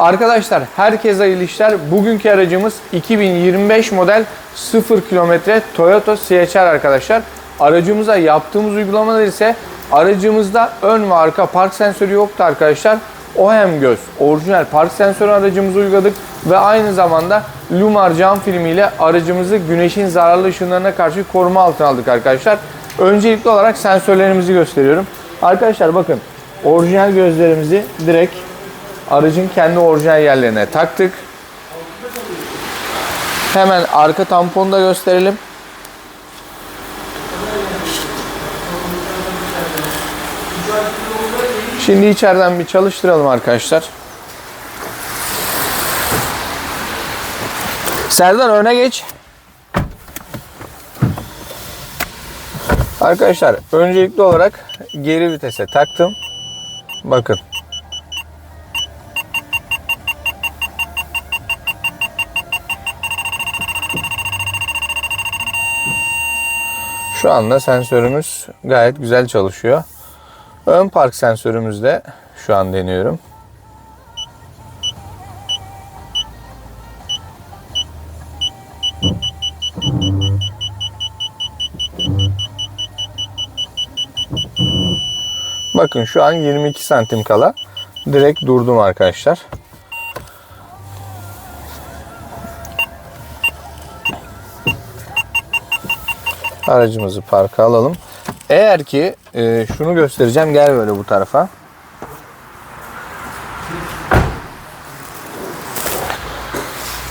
Arkadaşlar herkese hayırlı işler. Bugünkü aracımız 2025 model 0 kilometre Toyota CHR arkadaşlar. Aracımıza yaptığımız uygulamalar ise aracımızda ön ve arka park sensörü yoktu arkadaşlar. O hem göz orijinal park sensörü aracımıza uyguladık ve aynı zamanda Lumar cam filmiyle aracımızı güneşin zararlı ışınlarına karşı koruma altına aldık arkadaşlar. Öncelikli olarak sensörlerimizi gösteriyorum. Arkadaşlar bakın orijinal gözlerimizi direkt aracın kendi orijinal yerlerine taktık. Hemen arka tamponu da gösterelim. Şimdi içeriden bir çalıştıralım arkadaşlar. Serdar öne geç. Arkadaşlar öncelikli olarak geri vitese taktım. Bakın Şu anda sensörümüz gayet güzel çalışıyor. Ön park sensörümüz de şu an deniyorum. Bakın şu an 22 santim kala direkt durdum arkadaşlar. Aracımızı parka alalım. Eğer ki e, şunu göstereceğim gel böyle bu tarafa.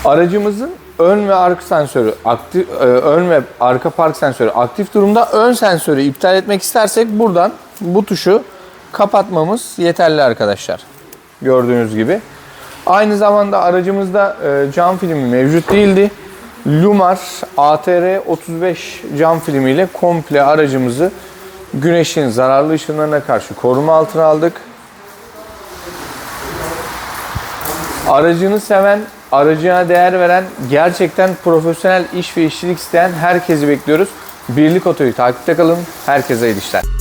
Aracımızın ön ve arka sensörü aktif e, ön ve arka park sensörü aktif durumda. Ön sensörü iptal etmek istersek buradan bu tuşu kapatmamız yeterli arkadaşlar. Gördüğünüz gibi. Aynı zamanda aracımızda e, cam filmi mevcut değildi. Lumar ATR 35 cam filmiyle komple aracımızı güneşin zararlı ışınlarına karşı koruma altına aldık. Aracını seven, aracına değer veren, gerçekten profesyonel iş ve işçilik isteyen herkesi bekliyoruz. Birlik Oto'yu takipte kalın. Herkese iyi işler.